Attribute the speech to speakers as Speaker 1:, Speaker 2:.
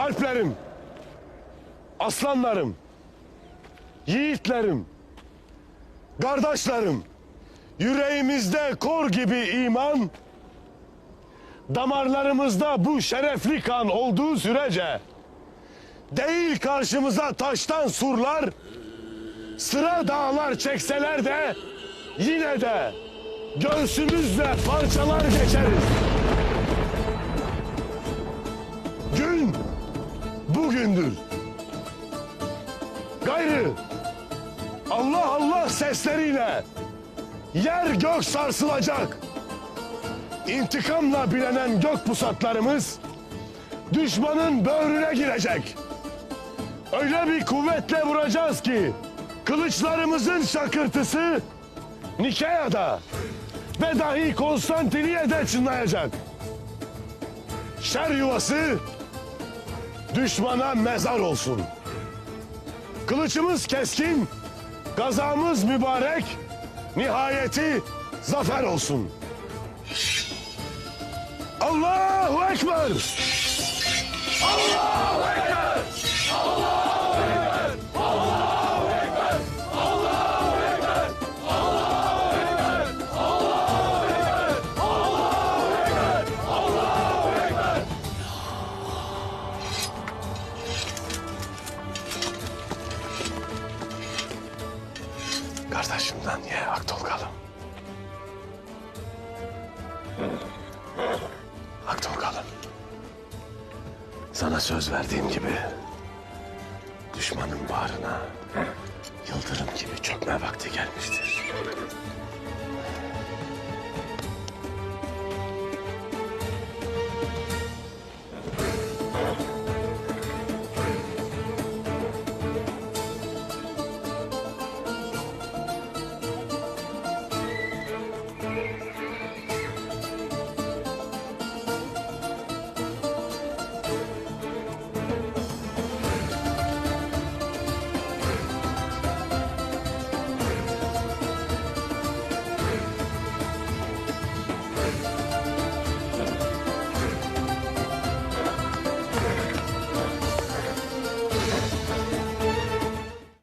Speaker 1: Alplerim, aslanlarım, yiğitlerim, kardeşlerim, yüreğimizde kor gibi iman, damarlarımızda bu şerefli kan olduğu sürece, değil karşımıza taştan surlar, sıra dağlar çekseler de, yine de göğsümüzle parçalar geçeriz. Bugündür. Gayrı Allah Allah sesleriyle yer gök sarsılacak. İntikamla bilenen gök pusatlarımız düşmanın böğrüne girecek. Öyle bir kuvvetle vuracağız ki kılıçlarımızın şakırtısı Nikea'da ve dahi Konstantiniye'de çınlayacak. Şer yuvası düşmana mezar olsun. Kılıçımız keskin, gazamız mübarek, nihayeti zafer olsun. Allahu Ekber! Kardeşimden ye Aktolgalım. Aktolgalım. Sana söz verdiğim gibi düşmanın bağrına yıldırım gibi çökme vakti gelmiştir.